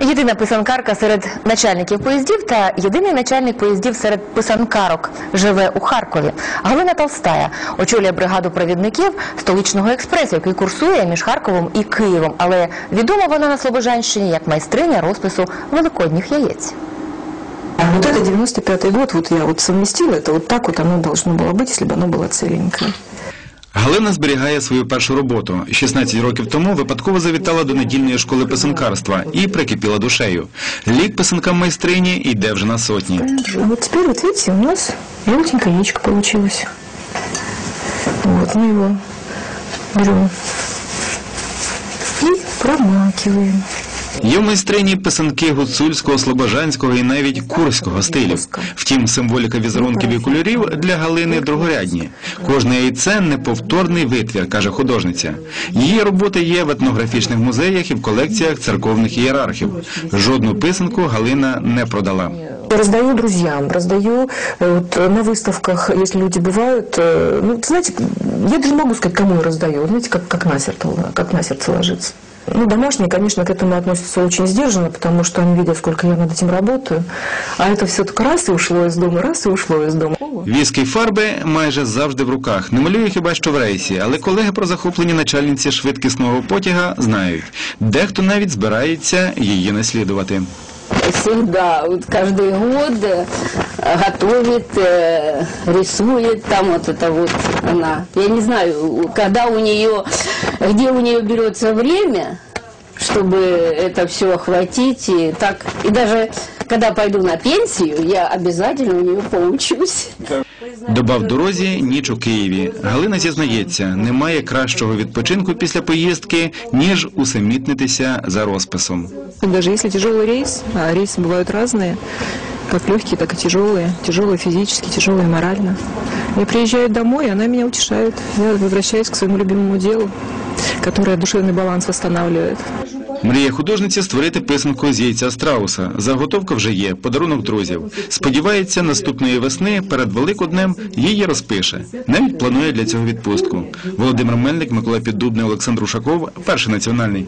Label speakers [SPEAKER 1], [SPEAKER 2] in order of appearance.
[SPEAKER 1] Єдина писанкарка серед начальників поїздів та єдиний начальник поїздів серед писанкарок живе у Харкові. Галина Толстая очолює бригаду провідників столичного експресу, який курсує між Харковом і Києвом. Але відома вона на Слобожанщині як майстриня розпису великодніх яєць.
[SPEAKER 2] А вот это 95-й год, вот я вот совместила это, вот так вот оно должно было быть, если бы оно было целенькое.
[SPEAKER 3] Галина зберігає свою першу роботу. 16 років тому випадково завітала до недільної школи писанкарства і прикипіла душею. Лік писанкам майстрині йде вже на сотні.
[SPEAKER 2] А вот теперь, вот видите, у нас желтенькое яичко получилось. Вот мы его берем и промакиваем.
[SPEAKER 3] Є в майстрині писанки гуцульського, слобожанського і навіть курського стилів. Втім, символіка візерунків і кольорів для Галини другорядні. Кожне яйце неповторний витвір, каже художниця. Її роботи є в етнографічних музеях і в колекціях церковних ієрархів. Жодну писанку Галина не продала.
[SPEAKER 2] Раздаю друзьям, раздаю э, вот, э, на выставках, если люди бывают. э, Ну, знаете, я даже не могу сказать, кому я раздаю. Вот Знаете, как, как, на сердце, как на сердце ложится. Ну, домашние, конечно, к этому относятся очень сдержанно, потому что они видят, сколько я над этим работаю. А это все только раз и ушло из дома, раз и ушло из дома.
[SPEAKER 3] Віскі й фарби майже завжди в руках. Не малює хіба що в рейсі, але колеги про захоплення начальниці швидкісного потяга знають. Дехто навіть збирається її наслідувати.
[SPEAKER 4] всегда, вот каждый год э, готовит, э, рисует, там вот это вот она. Я не знаю, когда у нее, где у нее берется время, чтобы это все охватить, и так, и даже когда пойду на пенсию, я обязательно у нее поучусь.
[SPEAKER 3] Доба в дорозі, ніч у Києві. Галина зізнається, немає кращого відпочинку після поїздки, ніж усамітнитися за розписом.
[SPEAKER 5] Даже если тяжелый рейс, а рейсы бывают разные, как легкие, так и тяжелые. Тяжелые физически, тяжелые морально. Я приезжаю домой, и она меня утешает. Я возвращаюсь к своему любимому делу, которое душевный баланс восстанавливает.
[SPEAKER 3] Мрія художниці створити писанку з яйця страуса. Заготовка вже є, подарунок друзів. Сподівається, наступної весни перед Великоднем її розпише. Навіть планує для цього відпустку. Володимир Мельник, Микола Піддубний, Олександр Ушаков, перший національний.